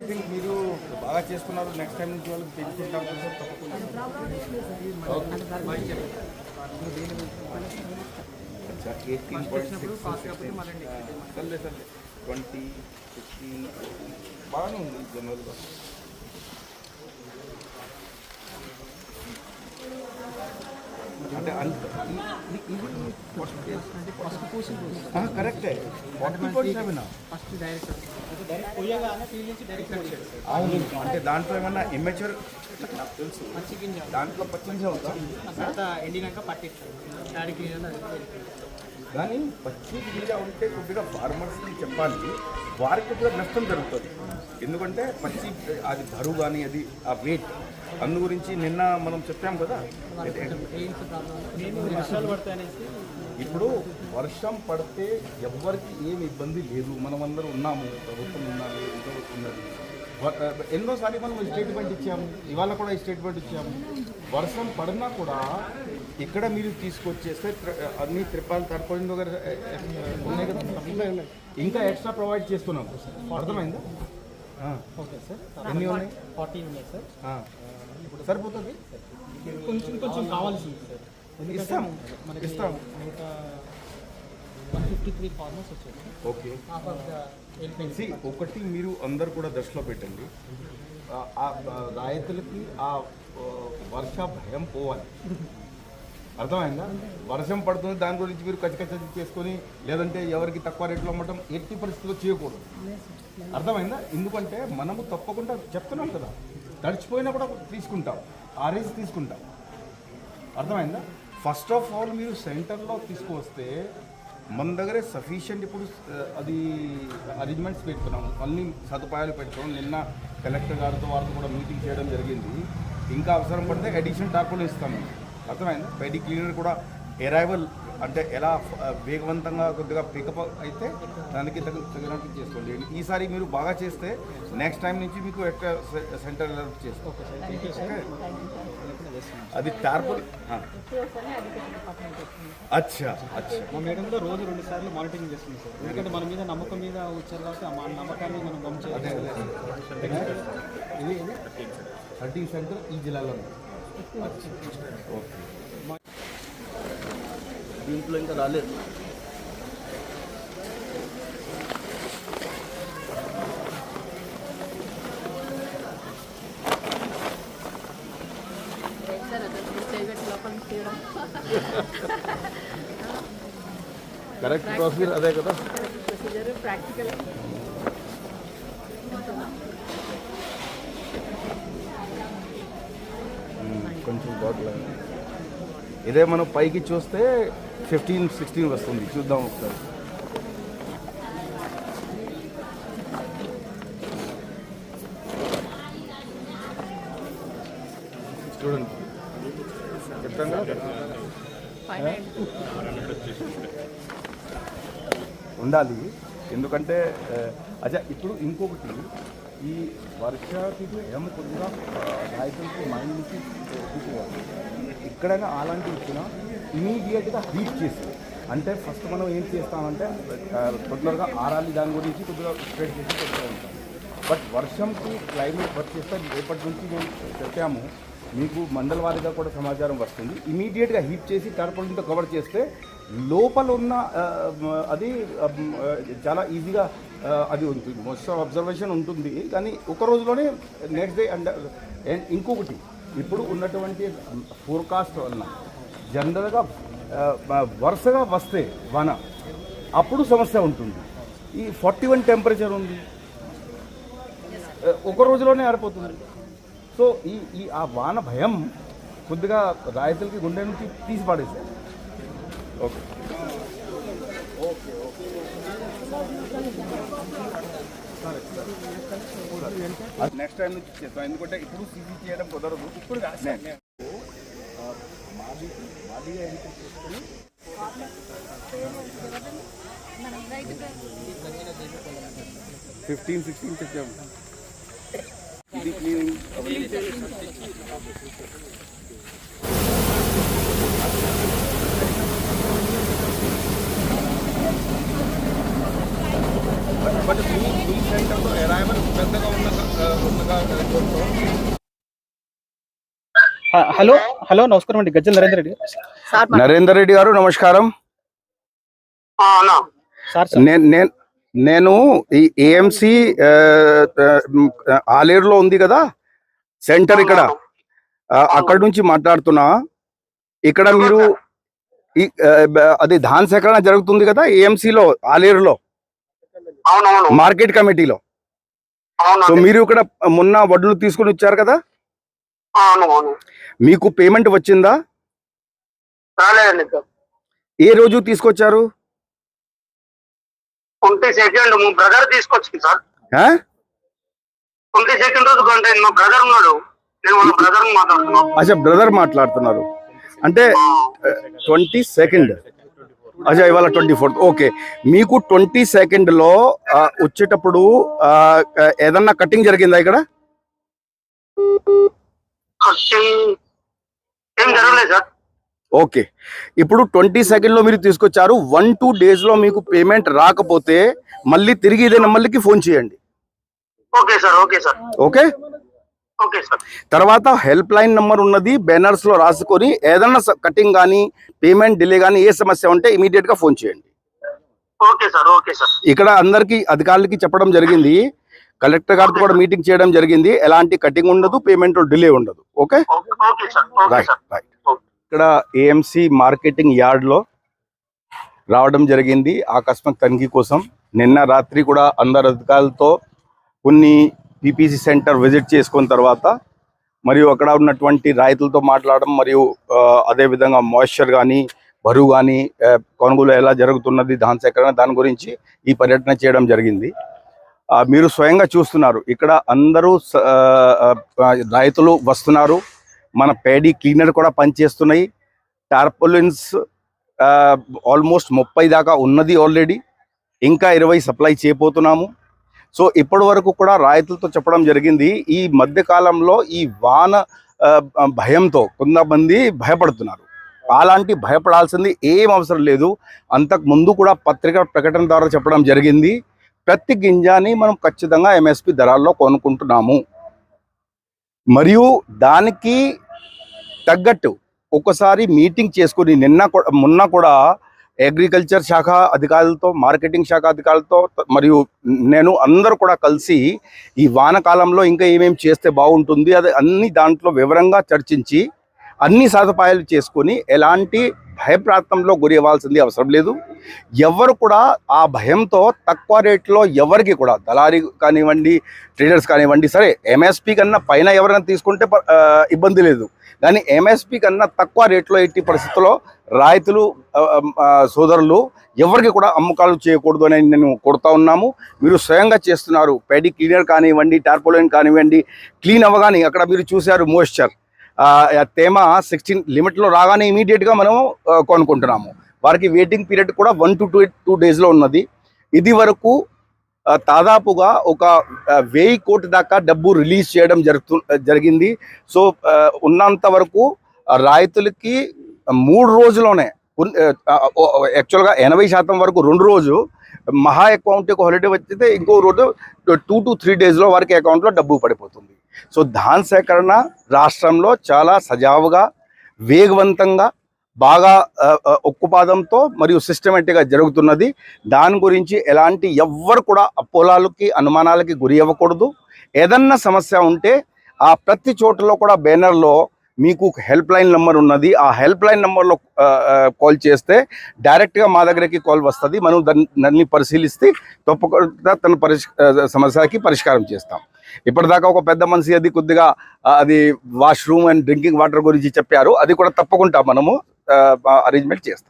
మీరు బాగా చేసుకున్నారు. నెక్స్ట్ టైం నుంచి వాళ్ళకి పెంచుకుంటాం ట్వంటీ ఫిఫ్టీన్ బాగానే ఉంది జనరల్గా అంటే అంత ఇది కరెక్టే ఫస్ట్ డైరెక్ట్ ah, అవును. అంటే దాంట్లో ఏమన్నా ఇమ్మెచ్యూర్ తెలుసు. దాంట్లో తర్వాత ఎండినాక కానీ పచ్చి గింజ ఉంటే కొద్దిగా ఫార్మర్స్కి చెప్పాలి. వారికి కొద్దిగా నష్టం జరుగుతుంది. ఎందుకంటే పచ్చి అది బరువు కానీ అది ఆ వెయిట్ అందు గురించి నిన్న మనం చెప్పాం కదా? ఇప్పుడు వర్షం పడితే ఎవ్వరికి ఏమి ఇబ్బంది లేదు. మనం అందరూ ఉన్నాము. ప్రభుత్వం ఉన్నది ఉన్నది ఎన్నోసార్లు మనం స్టేట్మెంట్ ఇచ్చాము. ఇవాళ కూడా ఈ స్టేట్మెంట్ ఇచ్చాము. వర్షం పడినా కూడా ఇక్కడ మీరు తీసుకొచ్చేస్తే అన్ని త్రిపాల్ తర్పడింది ఉన్నాయి కదా? ఇంకా ఎక్స్ట్రా ప్రొవైడ్ చేస్తున్నాం. అర్థమైందా. Okay sir. ఎన్ని ఉన్నాయి? ఫార్టీ ఉన్నాయి సార్. సరిపోతుంది? కొంచెం కొంచెం కావాల్సింది సార్. ఇస్తాం. మనకి ఇస్తాం. ఒక వన్ ఫిఫ్టీ త్రీ ఫార్మర్స్ వచ్చాయి. ఓకే. ఒకటి మీరు అందరు కూడా దృష్టిలో పెట్టండి. ఆ- ఆ రైతులకి ఆ వర్ష భయం పోవాలి. అర్థమైందా? వర్షం పడుతుంది దాని గురించి మీరు కచ్చకచ్చ చేసుకొని లేదంటే ఎవరికి తక్కువ రేట్లో అమ్మటం ఎట్టి పరిస్థితుల్లో చేయకూడదు. అర్థమైందా? ఎందుకంటే మనము తప్పకుండా చెప్తున్నాం కదా తడిచిపోయినా కూడా తీసుకుంటాం ఆరేసి తీసుకుంటాం. అర్థమైందా? ఫస్ట్ ఆఫ్ ఆల్ మీరు సెంటర్లో తీసుకువస్తే మన దగ్గరే సఫిషియంట్ ఇప్పుడు అది అరేంజ్మెంట్స్ పెడుతున్నాం అన్ని సదుపాయాలు పెడుతున్నాం నిన్న కలెక్టర్ గారితో వారితో కూడా మీటింగ్ చేయడం జరిగింది. ఇంకా అవసరం పడితే అడిషనల్ టార్పులు ఇస్తాం అర్థమైందా? పెడి క్లీనర్ కూడా ఎరైవల్ అంటే ఎలా వేగవంతంగా కొద్దిగా పికప్ అయితే దానికి తగినట్టు చేసుకోండి. ఈసారి మీరు బాగా చేస్తే నెక్స్ట్ టైం నుంచి మీకు ఎట్లా సెంటర్ చేస్తాం. అది టార్పుల్. అచ్చా అచ్చా. మా మేడం కూడా రోజు రెండు సార్లు మానిటరింగ్ చేస్తుంది సార్. ఎందుకంటే మన మీద నమ్మకం మీద వచ్చారు కాబట్టి ఆ మా నమ్మకాన్ని మనం అదే ఇది సెంటర్ ఈ జిల్లాలో ఉంది. ఓకే. దీంట్లో ఇంకా రాలేదు. లోపల నుంచి తీయడం కరెక్ట్ ప్రొసీజర్ అదే కదా ప్రొసీజర్ ప్రాక్టికల్ కొంచెం బాటిల్ ఇదే మనం పైకి చూస్తే ఫిఫ్టీన్ సిక్స్టీన్ వస్తుంది చూద్దాం ఒకసారి చూడండి ఖచ్చితంగా. ఉండాలి. ఎందుకంటే ఆ, అచ్చా ఇప్పుడు ఇంకొకటి ఈ వర్షాకి భయం కొద్దిగా ఆ, రైతులకి మైండ్ నుంచి తీసుకోవాలి ఎక్కడైనా అలాంటివి ఇచ్చినా ఇమీడియట్గా హీట్ చేసి అంటే ఫస్ట్ మనం ఏం చేస్తామంటే కొద్దిగా ఆరాలి దాని గురించి కొద్దిగా స్ప్రెడ్ చేసి పెడుతూ ఉంటాం. బట్ వర్షంకి క్లైమేట్ చేస్తే రేపటి నుంచి మేము చెప్పాము మీకు మండల వారీగా కూడా సమాచారం వస్తుంది. ఇమీడియట్గా హీట్ చేసి టర్పలిన్తో కవర్ చేస్తే లోపల ఉన్న అది చాలా ఈజీగా అది ఉంటుంది. మొత్తం అబ్జర్వేషన్ ఉంటుంది. కానీ ఒక రోజులోనే నెక్స్ట్ డే అండ్ అండ్ ఇంకొకటి ఇప్పుడు ఉన్నటువంటి ఫోర్కాస్ట్ వలన జనరల్గా వరుసగా వస్తే వాన అప్పుడు సమస్య ఉంటుంది. ఈ ఫార్టీ వన్ టెంపరేచర్ ఉంది ఒక రోజులోనే ఆరిపోతుంది. సో ఈ ఈ ఆ వాన భయం కొద్దిగా రైతులకి గుండె నుంచి తీసి పాడేస్తారు ఓకే. నెక్స్ట్ టైం నుంచి చేస్తాం. ఎందుకంటే ఇప్పుడు సీసీ చేయడం కుదరదు. ఇప్పుడు ఫిఫ్టీన్ సిక్స్టీన్ చెప్పాము. ఇది క్లీనింగ్ బట్ బట్ మీ మీ సెంటర్లో అరైవల్ పెద్దగా ఉన్న ఆ, ఉన్నగా చూడటం హ- హలో హలో నమస్కారం అండి. గజ్జల నరేంద్ర రెడ్డి. నరేందర్ రెడ్డి గారు నమస్కారం. Sir sir. నేను నేను ఈ ఏఎంసి ఆలేరులో ఉంది కదా? సెంటర్ ఇక్కడ. అక్కడి నుంచి మాట్లాడుతున్నా. ఇక్కడ మీరు అది ధాన్ సేకరణ జరుగుతుంది కదా ఏఎంసీలో ఆలేరులో? మార్కెట్ కమిటీలో. సో మీరు ఇక్కడ మొన్న వడ్లు తీసుకుని వచ్చారు కదా? మీకు పేమెంట్ వచ్చిందా? ఏ రోజు తీసుకొచ్చారు? ట్వంటీ సెకండ్ మా బ్రదర్ తీసుకొచ్చింది సార్? ట్వంటీ సెకండ్ రోజు మా బ్రదర్ ఉన్నాడు. నేను వాళ్ళ బ్రదర్ మాట్లాడుతున్నాను. అచ్చా బ్రదర్ మాట్లాడుతున్నారు. అంటే ట్వంటీ సెకండ్. అచ్చా ఇవాళ ట్వంటీ ఫోర్త్. ఓకే. మీకు ట్వంటీ సెకండ్లో వచ్చేటప్పుడు ఏదన్నా కటింగ్ జరిగిందా ఇక్కడ? కటింగ్ ఏం జరగలేదు సార్. ఓకే. ఇప్పుడు ట్వంటీ సెకండ్లో మీరు తీసుకొచ్చారు వన్ టూ డేస్లో మీకు పేమెంట్ రాకపోతే మళ్ళీ తిరిగి ఇదే నెంబర్కి ఫోన్ చేయండి. Okay sir okay sir. Okay? Okay sir. తర్వాత హెల్ప్ లైన్ నంబర్ ఉన్నది బ్యానర్స్లో రాసుకొని ఏదన్నా కటింగ్ కానీ పేమెంట్ డిలే కానీ ఏ సమస్య ఉంటే ఇమీడియట్గా ఫోన్ చేయండి. Okay sir okay sir. ఇక్కడ అందరికి అధికారులకి చెప్పడం జరిగింది. కలెక్టర్ గారితో కూడా మీటింగ్ చేయడం జరిగింది. ఎలాంటి కటింగ్ ఉండదు పేమెంట్ డిలే ఉండదు. ఓకే? రైట్ సార్ రైట్ ఇక్కడ ఏఎంసీ మార్కెటింగ్ యార్డ్లో రావడం జరిగింది. ఆకస్మిక తనిఖీ కోసం. నిన్న రాత్రి కూడా అందరు అధికారులతో కొన్ని పీపీసీ సెంటర్ విజిట్ చేసుకున్న తర్వాత మరియు అక్కడ ఉన్నటువంటి రైతులతో మాట్లాడడం మరియు అదేవిధంగా మాయిశ్చర్ కానీ బరువు కానీ కొనుగోలు ఎలా జరుగుతున్నది దాని సేకరణ దాని గురించి ఈ పర్యటన చేయడం జరిగింది. ఆ, మీరు స్వయంగా చూస్తున్నారు. ఇక్కడ అందరూ రైతులు వస్తున్నారు. మన ప్యాడీ క్లీనర్ కూడా పనిచేస్తున్నాయి. టార్పోలిన్స్ ఆల్మోస్ట్ ముప్పై దాకా ఉన్నది ఆల్రెడీ. ఇంకా ఇరవై సప్లై చేయబోతున్నాము. సో ఇప్పటి వరకు కూడా రాయితులతో చెప్పడం జరిగింది. ఈ మధ్యకాలంలో ఈ వాన భయంతో కొంతమంది భయపడుతున్నారు. అలాంటి భయపడాల్సింది ఏం అవసరం లేదు. అంతకు ముందు కూడా పత్రికా ప్రకటన ద్వారా చెప్పడం జరిగింది. ప్రతి గింజాని మనం ఖచ్చితంగా ఎంఎస్పి ధరాల్లో కొనుక్కుంటున్నాము. మరియు దానికి తగ్గట్టు ఒకసారి మీటింగ్ చేసుకుని నిన్న కూడా మొన్న కూడా అగ్రికల్చర్ శాఖ అధికారులతో మార్కెటింగ్ శాఖ అధికారులతో మరియు నేను అందరూ కూడా కలిసి ఈ వానకాలంలో ఇంకా ఏమేమి చేస్తే బాగుంటుంది అది అన్ని దాంట్లో వివరంగా చర్చించి అన్ని సదుపాయాలు చేసుకొని ఎలాంటి భయప్రాంతంలో గురి అవ్వాల్సింది అవసరం లేదు. ఎవరు కూడా ఆ భయంతో తక్కువ రేట్లో ఎవరికి కూడా దళారీ కానివ్వండి ట్రేడర్స్ కానివ్వండి సరే ఎంఎస్పి కన్నా పైన ఎవరైనా తీసుకుంటే ప- ఇబ్బంది లేదు. కానీ ఎంఎస్పి కన్నా తక్కువ రేట్లో ఎట్టి పరిస్థితుల్లో రైతులు సోదరులు ఎవరికి కూడా అమ్మకాలు చేయకూడదు అని నేను కొడతా ఉన్నాము. మీరు స్వయంగా చేస్తున్నారు. పేడీ క్లీనర్ కానివ్వండి టార్పోలైన్ కానివ్వండి క్లీన్ అవ్వగానే అక్కడ మీరు చూశారు మోయిశ్చర్. తేమ సిక్స్టీన్ లిమిట్లో రాగానే ఇమీడియట్గా మనం కొనుక్కుంటున్నాము. వారికి వెయిటింగ్ పీరియడ్ కూడా వన్ టు టూ టూ డేస్లో ఉన్నది. ఇది వరకు దాదాపుగా ఒక వెయ్యి కోటి దాకా డబ్బు రిలీజ్ చేయడం జరుగుతు జరిగింది. సో ఉన్నంత వరకు రైతులకి మూడు రోజుల్లోనే యాక్చువల్గా ఎనభై శాతం వరకు రెండు రోజు మహా అకౌంట్ హాలిడే వచ్చితే ఇంకో రోజు టూ టు త్రీ డేస్లో వారికి అకౌంట్లో డబ్బు పడిపోతుంది. సో ధాన్ సేకరణ రాష్ట్రంలో చాలా సజావుగా వేగవంతంగా బాగా ఒక్కుపాదంతో మరియు సిస్టమేటిక్గా జరుగుతున్నది. దాని గురించి ఎలాంటి ఎవ్వరు కూడా పొలాలకి అనుమానాలకి గురి అవ్వకూడదు. ఏదన్నా సమస్య ఉంటే ఆ ప్రతి చోటలో కూడా బ్యానర్లో మీకు హెల్ప్ లైన్ నెంబర్ ఉన్నది. ఆ హెల్ప్ లైన్ నెంబర్లో కాల్ చేస్తే డైరెక్ట్గా మా దగ్గరికి కాల్ వస్తుంది. మనం దాన్ని దాన్ని పరిశీలిస్తే తప్పకుండా తన పరిష్ సమస్యకి పరిష్కారం చేస్తాం. ఇప్పటిదాకా ఒక పెద్ద మనిషి అది కొద్దిగా అది వాష్రూమ్ అండ్ డ్రింకింగ్ వాటర్ గురించి చెప్పారు. అది కూడా తప్పకుండా మనము అరేంజ్మెంట్ చేస్తాం.